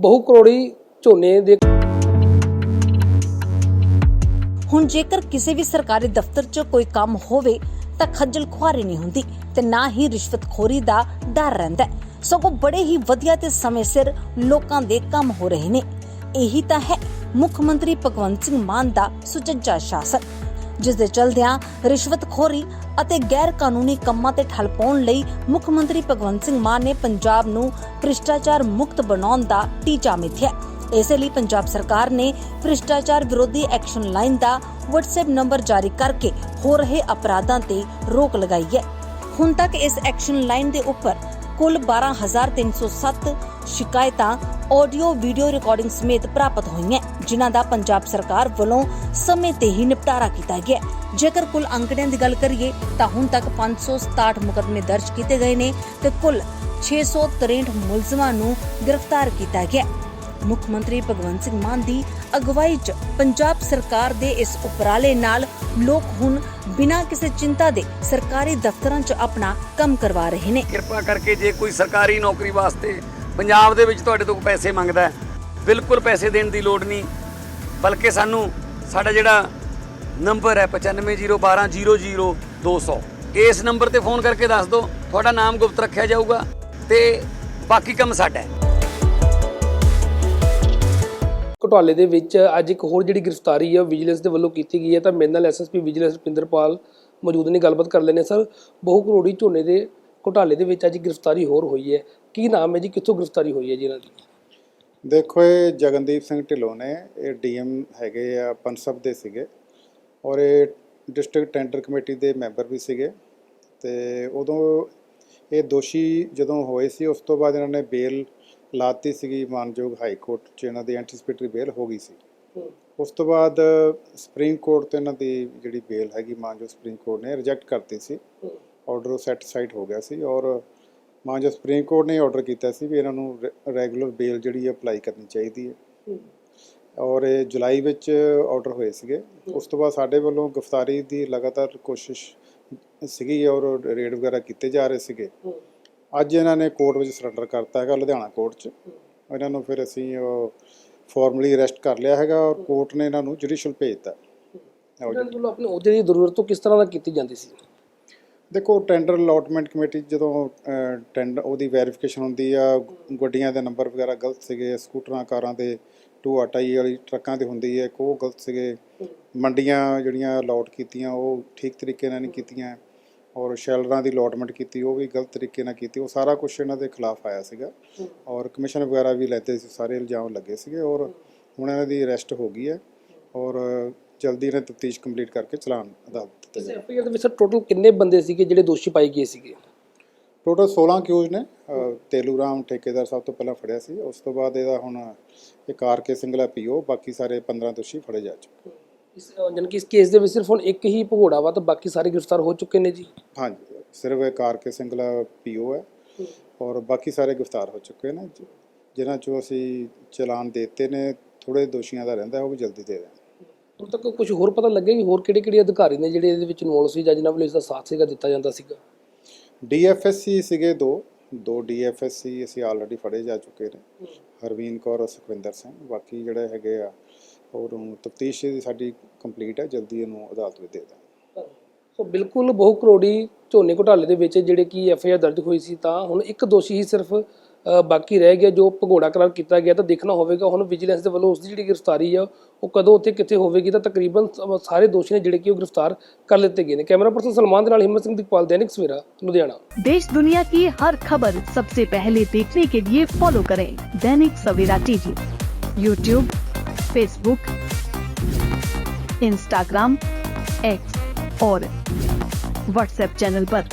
ਬਹੁ ਕਰੋੜੀ ਝੋਨੇ ਦੇ ਹੁਣ ਜੇਕਰ ਕਿਸੇ ਵੀ ਸਰਕਾਰੀ ਦਫ਼ਤਰ 'ਚ ਕੋਈ ਕੰਮ ਹੋਵੇ, ਤਾਂ ਖੱਜਲ ਖੁਆਰੀ ਨਹੀਂ ਹੁੰਦੀ ਤੇ ਨਾ ਹੀ ਰਿਸ਼ਵਤਖੋਰੀ ਦਾ ਡਰ ਰਹਿੰਦਾ ਸਗੋਂ ਬੜੇ ਹੀ ਵਧੀਆ ਤੇ ਸਮੇਂ ਸਿਰ ਲੋਕਾਂ ਦੇ ਕੰਮ ਹੋ ਰਹੇ ਨੇ। ਇਹੀ ਤਾਂ ਹੈ ਮੁੱਖ ਮੰਤਰੀ ਭਗਵੰਤ ਸਿੰਘ ਮਾਨ ਦਾ ਸੁਚੱਜਾ ਸ਼ਾਸਨ। ਜਿਸ ਦੇ ਚਲਦਿਆਂ ਰਿਸ਼ਵਤਖੋਰੀ ਅਤੇ ਗੈਰ ਕਾਨੂੰਨੀ ਕੰਮਾਂ ਤੇ ਠੱਲ ਪਾਉਣ ਲਈ ਮੁੱਖ ਮੰਤਰੀ ਭਗਵੰਤ ਸਿੰਘ ਮਾਨ ਨੇ ਪੰਜਾਬ ਨੂੰ ਭ੍ਰਿਸ਼ਟਾਚਾਰ ਮੁਕਤ ਬਣਾਉਣ ਦਾ ਟੀਚਾ ਮਿੱਥਿਆ। ਇਸੇ ਲਈ ਪੰਜਾਬ ਸਰਕਾਰ ਨੇ ਭ੍ਰਿਸ਼ਟਾਚਾਰ ਵਿਰੋਧੀ ਐਕਸ਼ਨ ਲਾਈਨ ਦਾ WhatsApp ਨੰਬਰ ਜਾਰੀ ਕਰਕੇ ਹੋ ਰਹੇ ਅਪਰਾਧਾਂ ਤੇ ਰੋਕ ਲਗਾਈ ਹੈ। ਹੁਣ ਤੱਕ ਇਸ ਐਕਸ਼ਨ ਲਾਈਨ ਦੇ ਉੱਪਰ ਕੁੱਲ 12307 ਸ਼ਿਕਾਇਤਾਂ, ਆਡੀਓ, ਵੀਡੀਓ ਰਿਕਾਰਡਿੰਗ ਸਮੇਤ ਪ੍ਰਾਪਤ ਹੋਈਆਂ। ਜਿਨ੍ਹਾਂ ਦਾ ਪੰਜਾਬ ਸਰਕਾਰ ਵੱਲੋਂ ਸਮੇਂ ਤੇ ਹੀ ਨਿਪਟਾਰਾ ਕੀਤਾ ਗਿਆ ਜੇਕਰ ਕੁੱਲ ਅੰਕੜਿਆਂ ਦੀ ਗੱਲ ਕਰੀਏ, ਤਾਂ ਹੁਣ ਤੱਕ 567 ਮੁਕੱਦਮੇ ਦਰਜ ਕੀਤੇ ਗਏ ਨੇ ਤੇ ਕੁੱਲ 663 ਮੁਲਜ਼ਮਾਂ ਨੂੰ ਗ੍ਰਿਫਤਾਰ ਕੀਤਾ ਗਿਆ ਮੁੱਖ ਮੰਤਰੀ ਭਗਵੰਤ ਸਿੰਘ ਮਾਨ ਦੀ ਅਗਵਾਈ 'ਚ ਪੰਜਾਬ ਸਰਕਾਰ ਦੇ ਇਸ ਉਪਰਾਲੇ ਨਾਲ ਲੋਕ ਹੁਣ ਬਿਨਾਂ ਕਿਸੇ ਚਿੰਤਾ ਦੇ ਸਰਕਾਰੀ ਦਫ਼ਤਰਾਂ 'ਚ ਆਪਣਾ ਕੰਮ ਕਰਵਾ ਰਹੇ ਨੇ। ਕਿਰਪਾ ਕਰਕੇ ਜੇ ਕੋਈ ਸਰਕਾਰੀ ਨੌਕਰੀ ਵਾਸਤੇ ਪੰਜਾਬ ਦੇ ਵਿੱਚ ਤੁਹਾਡੇ ਤੋਂ ਪੈਸੇ ਮੰਗਦਾ ਹੈ, ਬਿਲਕੁਲ ਪੈਸੇ ਦੇਣ ਦੀ ਲੋੜ ਨਹੀਂ। ਬਲਕਿ ਸਾਨੂੰ ਸਾਡਾ ਜਿਹੜਾ ਨੰਬਰ ਹੈ 9501200200 ਇਸ ਨੰਬਰ ਤੇ ਫੋਨ ਕਰਕੇ ਦੱਸ ਦਿਓ, ਤੁਹਾਡਾ ਨਾਮ ਗੁਪਤ ਰੱਖਿਆ ਜਾਊਗਾ ਤੇ ਬਾਕੀ ਕੰਮ ਸਾਡਾ ਹੈ। ਘੁਟਾਲੇ ਦੇ ਵਿੱਚ ਅੱਜ ਇੱਕ ਹੋਰ ਜਿਹੜੀ ਗ੍ਰਿਫਤਾਰੀ ਹੈ ਵਿਜੀਲੈਂਸ ਦੇ ਵੱਲੋਂ ਕੀਤੀ ਗਈ ਹੈ ਤਾਂ ਮੇਰੇ ਨਾਲ ਐਸਐਸਪੀ ਵਿਜੀਲੈਂਸ ਰੁਪਿੰਦਰਪਾਲ ਮੌਜੂਦ ਨੇ, ਗੱਲਬਾਤ ਕਰ ਲੈਣੇ ਸਰ, ਬਹੁ ਕਰੋੜੀ ਝੋਨੇ ਦੇ ਘੁਟਾਲੇ ਦੇ ਵਿੱਚ ਅੱਜ ਗ੍ਰਿਫਤਾਰੀ ਹੋਰ ਹੋਈ ਹੈ। ਕੀ ਨਾਮ ਹੈ ਜੀ? ਕਿੱਥੋਂ ਗ੍ਰਿਫਤਾਰੀ ਹੋਈ ਹੈ ਜੀ ਇਹਨਾਂ ਦੀ? ਦੇਖੋ ਇਹ ਜਗਨਦੀਪ ਸਿੰਘ ਢਿੱਲੋਂ ਨੇ ਇਹ ਡੀਐਮ ਹੈਗੇ ਆ ਪਨਸਬ ਦੇ ਸੀਗੇ ਔਰ ਇਹ ਡਿਸਟ੍ਰਿਕਟ ਟੈਂਡਰ ਕਮੇਟੀ ਦੇ ਮੈਂਬਰ ਵੀ ਸੀਗੇ ਤੇ ਉਦੋਂ ਇਹ ਦੋਸ਼ੀ ਜਦੋਂ ਹੋਏ ਸੀ ਉਸ ਤੋਂ ਬਾਅਦ ਇਹਨਾਂ ਨੇ ਬੇਲ ਲਾਤੀ ਸੀਗੀ ਮਾਨਯੋਗ ਹਾਈ ਕੋਰਟ 'ਚ ਇਹਨਾਂ ਦੀ ਐਂਟੀਸਪੇਟਰੀ ਬੇਲ ਹੋ ਗਈ ਸੀ। ਉਸ ਤੋਂ ਬਾਅਦ ਸੁਪਰੀਮ ਕੋਰਟ ਤੇ ਇਹਨਾਂ ਦੀ ਜਿਹੜੀ ਬੇਲ ਹੈਗੀ ਮਾਨਯੋਗ ਸੁਪਰੀਮ ਕੋਰਟ ਨੇ ਰਿਜੈਕਟ ਕਰਤੀ ਸੀ। ਆਰਡਰ ਸੈਟੀਸਫਾਈਡ ਹੋ ਗਿਆ ਸੀ ਔਰ ਮਾਨਯੋਗ ਸੁਪਰੀਮ ਕੋਰਟ ਨੇ ਆਰਡਰ ਕੀਤਾ ਸੀ ਵੀ ਇਹਨਾਂ ਨੂੰ ਰੈਗੂਲਰ ਬੇਲ ਜਿਹੜੀ ਹੈ ਅਪਲਾਈ ਕਰਨੀ ਚਾਹੀਦੀ ਹੈ। ਔਰ ਇਹ ਜੁਲਾਈ ਵਿੱਚ ਆਰਡਰ ਹੋਏ ਸੀਗੇ। ਉਸ ਤੋਂ ਬਾਅਦ ਸਾਡੇ ਵੱਲੋਂ ਗ੍ਰਿਫਤਾਰੀ ਦੀ ਲਗਾਤਾਰ ਕੋਸ਼ਿਸ਼ ਸੀਗੀ ਔਰ ਰੇਡ ਵਗੈਰਾ ਕੀਤੇ ਜਾ ਰਹੇ ਸੀਗੇ। ਅੱਜ ਇਹਨਾਂ ਨੇ ਕੋਰਟ ਵਿੱਚ ਸਰੈਂਡਰ ਕਰਤਾ ਹੈਗਾ ਲੁਧਿਆਣਾ ਕੋਰਟ 'ਚ। ਇਹਨਾਂ ਨੂੰ ਫਿਰ ਅਸੀਂ ਫਾਰਮਲੀ ਅਰੈਸਟ ਕਰ ਲਿਆ ਹੈਗਾ ਔਰ ਕੋਰਟ ਨੇ ਇਹਨਾਂ ਨੂੰ ਜੁਡੀਸ਼ੀਅਲ ਭੇਜਤਾ ਆਪਣੇ ਅਹੁਦੇ ਦੀ ਜ਼ਰੂਰਤ ਤੋਂ ਕਿਸ ਤਰ੍ਹਾਂ ਦਾ ਕੀਤੀ ਜਾਂਦੀ ਸੀ? ਦੇਖੋ ਟੈਂਡਰ ਅਲਾਟਮੈਂਟ ਕਮੇਟੀ ਜਦੋਂ ਟੈਂਡਰ ਉਹਦੀ ਵੈਰੀਫਿਕੇਸ਼ਨ ਹੁੰਦੀ ਆ, ਗੱਡੀਆਂ ਦੇ ਨੰਬਰ ਵਗੈਰਾ ਗਲਤ ਸੀਗੇ, ਸਕੂਟਰਾਂ, ਕਾਰਾਂ ਦੇ ਟੂ ਆਟਾਈ ਵਾਲੀ ਟਰੱਕਾਂ ਦੇ ਹੁੰਦੀ ਹੈ ਉਹ ਗਲਤ ਸੀਗੇ। ਮੰਡੀਆਂ ਜਿਹੜੀਆਂ ਅਲਾਟ ਕੀਤੀਆਂ, ਉਹ ਠੀਕ ਤਰੀਕੇ ਨਾਲ ਨਹੀਂ ਕੀਤੀਆਂ। ਔਰ ਸ਼ੈਲਰਾਂ ਦੀ ਅਲਾਟਮੈਂਟ ਕੀਤੀ, ਉਹ ਵੀ ਗਲਤ ਤਰੀਕੇ ਨਾਲ ਕੀਤੀ। ਉਹ ਸਾਰਾ ਕੁਝ ਇਹਨਾਂ ਦੇ ਖਿਲਾਫ ਆਇਆ ਸੀਗਾ। ਔਰ ਕਮਿਸ਼ਨ ਵਗੈਰਾ ਵੀ ਲੈਤੇ ਸੀ, ਸਾਰੇ ਇਲਜ਼ਾਮ ਲੱਗੇ ਸੀਗੇ। ਔਰ ਹੁਣ ਇਹਨਾਂ ਦੀ ਅਰੈਸਟ ਹੋ ਗਈ ਹੈ। ਔਰ ਜਲਦੀ ਇਹਨਾਂ ਤਫਤੀਸ਼ ਕੰਪਲੀਟ ਕਰਕੇ ਚਲਾਨ ਅਦਾਲਤ ਐਫਆਈਆਰ ਦੇ ਵਿੱਚ ਟੋਟਲ ਕਿੰਨੇ ਬੰਦੇ ਸੀਗੇ ਜਿਹੜੇ ਦੋਸ਼ੀ ਪਾਏ ਗਏ ਸੀਗੇ? ਟੋਟਲ 16 ਕਿਊਜ਼ ਨੇ ਤੇਲੂ ਰਾਮ ਠੇਕੇਦਾਰ ਸਭ ਤੋਂ ਪਹਿਲਾਂ ਫੜਿਆ ਸੀ ਉਸ ਤੋਂ ਬਾਅਦ ਇਹਦਾ ਹੁਣ ਇੱਕ ਆਰ ਕੇ ਸਿੰਗਲਾ ਪੀਓ ਬਾਕੀ ਸਾਰੇ 15 ਦੋਸ਼ੀ ਫੜੇ ਜਾ ਚੁੱਕੇ ਇਸ ਜਾਨ ਕਿ ਇਸ ਕੇਸ ਦੇ ਵਿੱਚ ਸਿਰਫ ਹੁਣ ਇੱਕ ਹੀ ਭਗੌੜਾ ਵਾ ਤਾਂ ਬਾਕੀ ਸਾਰੇ ਗ੍ਰਿਫਤਾਰ ਹੋ ਚੁੱਕੇ ਨੇ ਜੀ? ਹਾਂਜੀ ਸਿਰਫ ਇੱਕ ਆਰ ਕੇ ਸਿੰਗਲਾ ਪੀਓ ਹੈ ਔਰ ਬਾਕੀ ਸਾਰੇ ਗ੍ਰਿਫਤਾਰ ਹੋ ਚੁੱਕੇ ਨੇ ਜਿਨ੍ਹਾਂ ਚੋਂ ਅਸੀਂ ਚਲਾਨ ਦੇਤੇ ਨੇ ਥੋੜੇ ਦੋਸ਼ੀਆਂ ਦਾ ਰਹਿੰਦਾ ਉਹ ਵੀ ਜਲਦੀ ਦੇ ਦੇਣ ਹੁਣ ਤੱਕ ਕੁਝ ਹੋਰ ਪਤਾ ਲੱਗਿਆ ਕਿ ਹੋਰ ਕਿਹੜੇ ਕਿਹੜੇ ਅਧਿਕਾਰੀ ਨੇ ਜਿਹੜੇ ਇਹਦੇ ਵਿੱਚ ਇਨਵੋਲਵ ਸੀ ਜਾਂ ਜਿਨ੍ਹਾਂ ਵੱਲੋਂ ਇਸ ਦਾ ਸਾਥ ਸੀਗਾ ਦਿੱਤਾ ਜਾਂਦਾ ਸੀਗਾ? ਡੀਐਫਐਸਸੀ ਸੀਗੇ ਦੋ। ਦੋ ਡੀਐਫਐਸਸੀ ਅਸੀਂ ਆਲਰੇਡੀ ਫੜੇ ਜਾ ਚੁੱਕੇ ਨੇ। ਹਰਵੀਨ ਕੌਰ ਔਰ ਸੁਖਵਿੰਦਰ ਸਿੰਘ। ਬਾਕੀ ਜਿਹੜੇ ਹੈਗੇ ਆ ਔਰ ਤਫਤੀਸ਼ ਸਾਡੀ ਕੰਪਲੀਟ ਹੈ ਜਲਦੀ ਇਹਨੂੰ ਅਦਾਲਤ ਵਿੱਚ ਦੇ ਦਾਂ ਸੋ ਬਿਲਕੁਲ ਬਹੁ ਕਰੋੜੀ ਝੋਨੇ ਘੁਟਾਲੇ ਦੇ ਵਿੱਚ ਜਿਹੜੇ ਕਿ ਐਫਆਈਆਰ ਦਰਜ ਹੋਈ ਸੀ ਤਾਂ ਹੁਣ ਇੱਕ ਦੋਸ਼ੀ ਹੀ ਸਿਰਫ ਬਾਕੀ ਰਹਿ ਗਿਆ ਜੋ ਭਗੌੜਾ ਕਰਾਰ ਕੀਤਾ ਗਿਆ ਤਾਂ ਦੇਖਣਾ ਹੋਵੇਗਾ ਹੁਣ ਵਿਜੀਲੈਂਸ ਦੇ ਵੱਲੋਂ ਉਸ ਦੀ ਜਿਹੜੀ ਗ੍ਰਿਫਤਾਰੀ ਆ ਉਹ ਕਦੋਂ ਉੱਥੇ ਕਿੱਥੇ ਹੋਵੇਗੀ ਤਾਂ ਤਕਰੀਬਨ ਸ- ਸਾਰੇ ਦੋਸ਼ੀ ਨੇ ਜਿਹੜੇ ਕਿ ਉਹ ਗ੍ਰਿਫਤਾਰ ਕਰ ਲਿੱਤੇ ਗਏ ਨੇ ਕੈਮਰਾ ਪਰਸਨ ਸਲਮਾਨ ਦੇ ਨਾਲ ਹਿੰਮਤ ਸਿੰਘ ਦੀਪਾਲ ਦੈਨਿਕ ਸਵੇਰਾ ਲੁਧਿਆਣਾ देश दुनिया की हर खबर सबसे पहले देखने के लिए फॉलो करें Dainik Savera TV YouTube Facebook Instagram X और व्हाट्सएप चैनल पर।